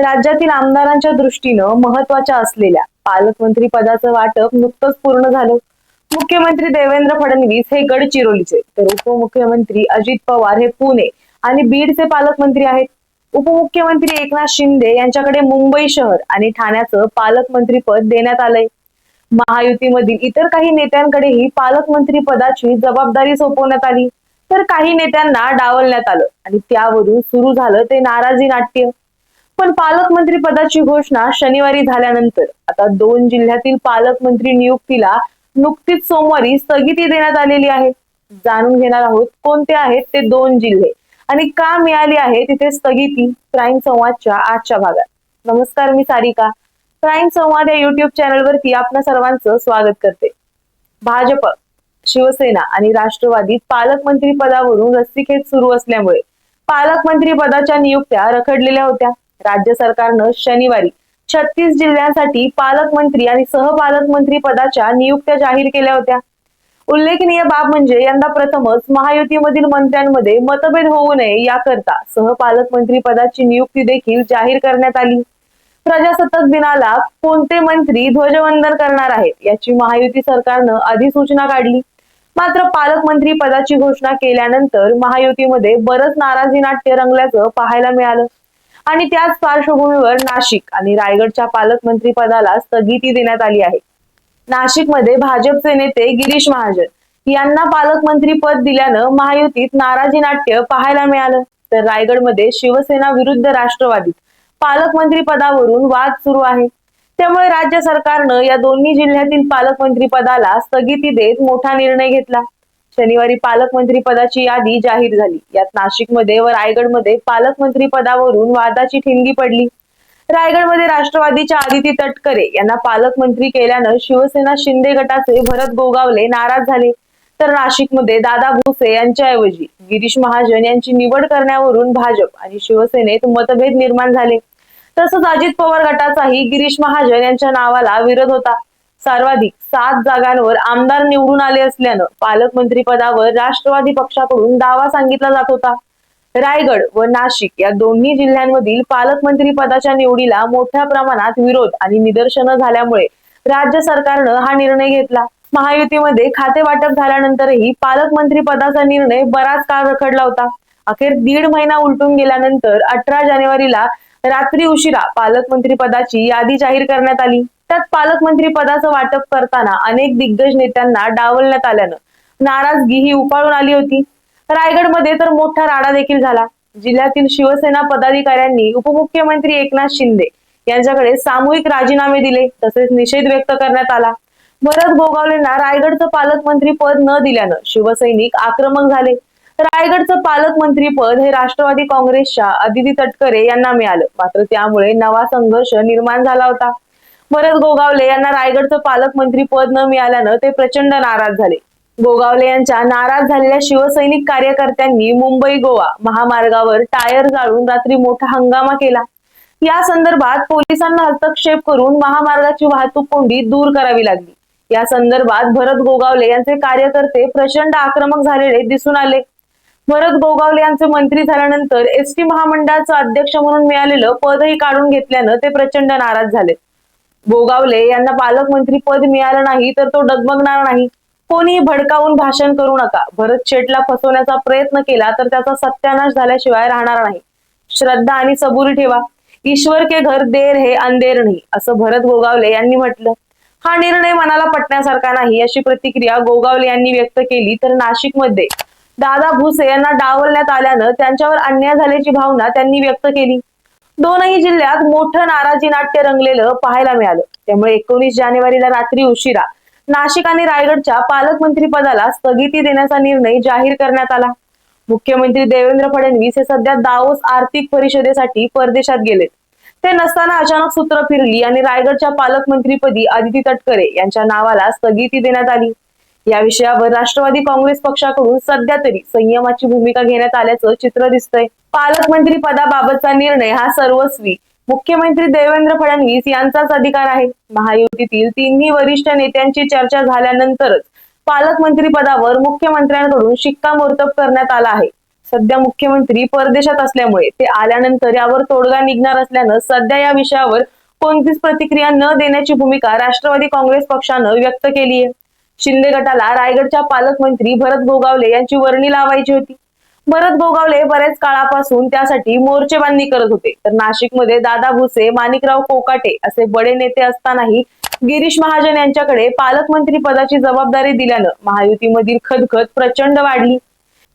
राज्यातील आमदारांच्या दृष्टीनं महत्त्वाच्या असलेल्या पालकमंत्री पदाचं वाटप नुकतंच पूर्ण झालं. मुख्यमंत्री देवेंद्र फडणवीस हे गडचिरोलीचे तर उपमुख्यमंत्री अजित पवार हे पुणे आणि बीडचे पालकमंत्री आहेत. उपमुख्यमंत्री एकनाथ शिंदे यांच्याकडे मुंबई शहर आणि ठाण्याचं पालकमंत्री पद देण्यात आलंय. महायुतीमधील इतर काही नेत्यांकडेही पालकमंत्री पदाची जबाबदारी सोपवण्यात आली. तर काही नेत्यांना डावलण्यात आलं आणि त्यावरून सुरू झालं ते नाराजी नाट्य. पण पालकमंत्री पदाची घोषणा शनिवारी झाल्यानंतर. आता दोन जिल्ह्यातील पालकमंत्री नियुक्तीला नुकतीच सोमवारी स्थगिती देण्यात आलेली आहे. जाणून घेणार आहोत कोणते आहेत ते दोन जिल्हे. आणि का मिळाली आहे तिथे स्थगिती? प्राईम संवादच्या आजच्या भागात. नमस्कार मी सारिका. प्राईम संवाद या युट्यूब चॅनलवरती आपल्या सर्वांचं स्वागत करते. भाजप शिवसेना आणि राष्ट्रवादीत पालकमंत्री पदावरून रस्सीखेच सुरू असल्यामुळे पालकमंत्री पदाच्या नियुक्त्या रखडलेल्या होत्या. राज्य सरकारनं शनिवारी छत्तीस जिल्ह्यांसाठी पालकमंत्री आणि सहपालकमंत्री पदाच्या नियुक्त्या जाहीर केल्या होत्या. उल्लेखनीय बाब म्हणजे यंदा प्रथमच महायुतीमधील मंत्र्यांमध्ये मतभेद होऊ नये याकरता सहपालकमंत्री पदाची नियुक्ती देखील जाहीर करण्यात आली. प्रजासत्ताक दिनाला कोणते मंत्री ध्वजवंदन करणार आहेत याची महायुती सरकारनं अधिसूचना काढली. मात्र पालकमंत्री पदाची घोषणा केल्यानंतर महायुतीमध्ये बरंच नाराजी नाट्य रंगल्याचं पाहायला मिळालं. आणि त्याच पार्श्वभूमीवर नाशिक आणि रायगडच्या पालकमंत्री पदाला स्थगिती देण्यात आली आहे. नाशिकमध्ये भाजपचे नेते गिरीश महाजन यांना पालकमंत्री पद दिल्यानं महायुतीत नाराजी नाट्य पाहायला मिळालं. तर रायगडमध्ये शिवसेना विरुद्ध राष्ट्रवादीत पालकमंत्री पदावरून वाद सुरू आहे. त्यामुळे राज्य सरकारनं या दोन्ही जिल्ह्यातील पालकमंत्री पदाला स्थगिती देत मोठा निर्णय घेतला. शनिवारी पालकमंत्री पदाची यादी जाहीर झाली. यात नाशिकमध्ये व रायगडमध्ये पालकमंत्री पदावरून वादाची ठिणगी पडली. रायगडमध्ये राष्ट्रवादीच्या आदिती तटकरे यांना पालकमंत्री केल्यानं शिवसेना शिंदे गटाचे भरत गोगावले नाराज झाले. तर नाशिकमध्ये दादा भुसे यांच्याऐवजी गिरीश महाजन यांची निवड करण्यावरून भाजप आणि शिवसेनेत मतभेद निर्माण झाले. तसंच अजित पवार गटाचाही गिरीश महाजन यांच्या नावाला विरोध होता. सर्वाधिक सात जागांवर आमदार निवडून आले असल्यानं पालकमंत्री पदावर राष्ट्रवादी पक्षाकडून दावा सांगितला जात होता. रायगड व नाशिक या दोन्ही जिल्ह्यांमधील पालकमंत्री पदाच्या निवडीला मोठ्या प्रमाणात विरोध आणि निदर्शनं झाल्यामुळे राज्य सरकारनं हा निर्णय घेतला. महायुतीमध्ये खाते वाटप झाल्यानंतरही पालकमंत्री पदाचा निर्णय बराच काळ रखडला होता. अखेर दीड महिना उलटून गेल्यानंतर अठरा जानेवारीला रात्री उशिरा पालकमंत्री पदाची यादी जाहीर करण्यात आली. त्यात पालकमंत्री पदाचं वाटप करताना अनेक दिग्गज नेत्यांना डावलण्यात आल्यानं नाराजगी ही उफाळून आली होती. रायगडमध्ये तर मोठा राडा देखील झाला. जिल्ह्यातील शिवसेना पदाधिकाऱ्यांनी उपमुख्यमंत्री एकनाथ शिंदे यांच्याकडे सामूहिक राजीनामे दिले तसेच निषेध व्यक्त करण्यात आला. भरत गोगावलेंना रायगडचं पालकमंत्री पद न दिल्यानं शिवसैनिक आक्रमक झाले. रायगडचं पालकमंत्री पद हे राष्ट्रवादी काँग्रेसच्या अदिती तटकरे यांना मिळालं. मात्र त्यामुळे नवा संघर्ष निर्माण झाला होता. भरत गोगावले यांना रायगडचं पालकमंत्री पद न मिळाल्यानं ते प्रचंड नाराज झाले. गोगावले यांच्या नाराज झालेल्या शिवसैनिक कार्यकर्त्यांनी मुंबई गोवा महामार्गावर टायर जाळून रात्री मोठा हंगामा केला. या संदर्भात पोलिसांना हस्तक्षेप करून महामार्गाची वाहतूक कोंडी दूर करावी लागली. या संदर्भात भरत गोगावले यांचे कार्यकर्ते प्रचंड आक्रमक झालेले दिसून आले. भरत गोगावले यांचे मंत्री झाल्यानंतर एस टी महामंडळाचं अध्यक्ष म्हणून मिळालेलं पदही काढून घेतल्यानं ते प्रचंड नाराज झाले. गोगावले यांना पालकमंत्री पद मिळालं नाही तर तो डगमगणार नाही. कोणी भडकावून भाषण करू नका. भरत शेटला फसवण्याचा प्रयत्न केला तर त्याचा सत्यानाश झाल्याशिवाय राहणार नाही. श्रद्धा आणि सबुरी ठेवा. ईश्वर के घर देर हे अंधेर नाही असं भरत गोगावले यांनी म्हटलं. हा निर्णय मनाला पटण्यासारखा नाही अशी प्रतिक्रिया गोगावले यांनी व्यक्त केली तर नाशिकमध्ये. दादा भुसे यांना डावलण्यात आल्यानं त्यांच्यावर अन्याय झाल्याची भावना त्यांनी व्यक्त केली. दोनही जिल्ह्यात मोठं नाराजी नाट्य रंगलेलं पाहायला मिळालं. त्यामुळे एकोणीस जानेवारीला रात्री उशिरा नाशिक आणि रायगडच्या पालकमंत्री पदाला स्थगिती देण्याचा निर्णय जाहीर करण्यात आला. मुख्यमंत्री देवेंद्र फडणवीस हे सध्या दावोस आर्थिक परिषदेसाठी परदेशात गेले ते नसताना अचानक सूत्र फिरली आणि रायगडच्या पालकमंत्रीपदी आदिती तटकरे यांच्या नावाला स्थगिती देण्यात आली. या विषयावर राष्ट्रवादी काँग्रेस पक्षाकडून सध्या तरी संयमाची भूमिका घेण्यात आल्याचं चित्र दिसतंय. पालकमंत्री पदाबाबतचा निर्णय हा सर्वस्वी. मुख्यमंत्री देवेंद्र फडणवीस यांचाच अधिकार आहे. महायुतीतील तिन्ही वरिष्ठ नेत्यांची चर्चा झाल्यानंतरच पालकमंत्री पदावर मुख्यमंत्र्यांकडून शिक्कामोर्तब करण्यात आला आहे. सध्या मुख्यमंत्री परदेशात असल्यामुळे ते आल्यानंतर यावर तोडगा निघणार असल्यानं सध्या या विषयावर कोणतीच प्रतिक्रिया न देण्याची भूमिका राष्ट्रवादी काँग्रेस पक्षानं व्यक्त केली आहे शिंदे गटाला रायगडच्या पालकमंत्री भरत गोगावले यांची वर्णी लावायची होती. भरत गोगावले बऱ्याच काळापासून त्यासाठी मोर्चेबांधणी करत होते. तर नाशिकमध्ये दादा भुसे माणिकराव कोकाटे असे बडे नेते असतानाही गिरीश महाजन यांच्याकडे पालकमंत्री पदाची जबाबदारी दिल्यानं महायुतीमधील खदखद प्रचंड वाढली.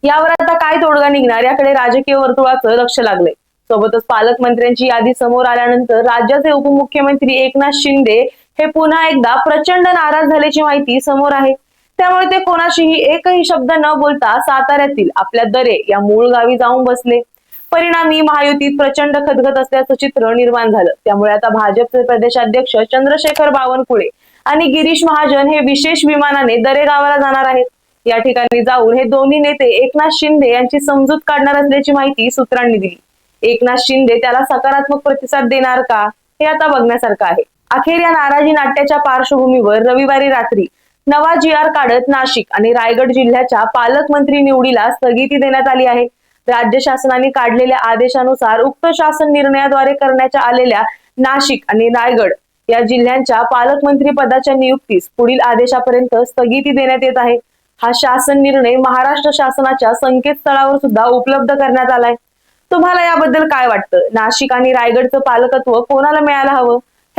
यावर आता काय तोडगा निघणार याकडे राजकीय वर्तुळाचं लक्ष लागलंय. सोबतच पालकमंत्र्यांची यादी समोर आल्यानंतर राज्याचे उपमुख्यमंत्री एकनाथ शिंदे हे पुन्हा एकदा प्रचंड नाराज झाल्याची माहिती समोर आहे. त्यामुळे ते कोणाशीही एकही शब्द न बोलता साताऱ्यातील आपल्या दरे या मूळ गावी जाऊन बसले. परिणामी महायुतीत प्रचंड खदखद असल्याचं चित्र निर्माण झालं. त्यामुळे आता भाजपचे प्रदेशाध्यक्ष चंद्रशेखर बावनकुळे आणि गिरीश महाजन हे विशेष विमानाने दरे गावाला जाणार आहेत. या ठिकाणी जाऊन हे दोन्ही नेते एकनाथ शिंदे यांची समजूत काढणार असल्याची माहिती सूत्रांनी दिली. एकनाथ शिंदे त्याला सकारात्मक प्रतिसाद देणार का हे आता बघण्यासारखं आहे. अखेर या नाराजी नाट्याच्या पार्श्वभूमीवर रविवारी रात्री नवा जी आर काढत नाशिक आणि रायगड जिल्ह्याच्या पालकमंत्री निवडीला स्थगिती देण्यात आली आहे. राज्य शासनाने काढलेल्या आदेशानुसार उक्त शासन निर्णयाद्वारे करण्याच्या आलेल्या नाशिक आणि रायगड या जिल्ह्यांच्या पालकमंत्री पदाच्या नियुक्तीस पुढील आदेशापर्यंत स्थगिती देण्यात येत आहे. हा शासन निर्णय महाराष्ट्र शासनाच्या संकेतस्थळावर सुद्धा उपलब्ध करण्यात आलाय. तुम्हाला याबद्दल काय वाटतं? नाशिक आणि रायगडचं पालकत्व कोणाला मिळायला हवं?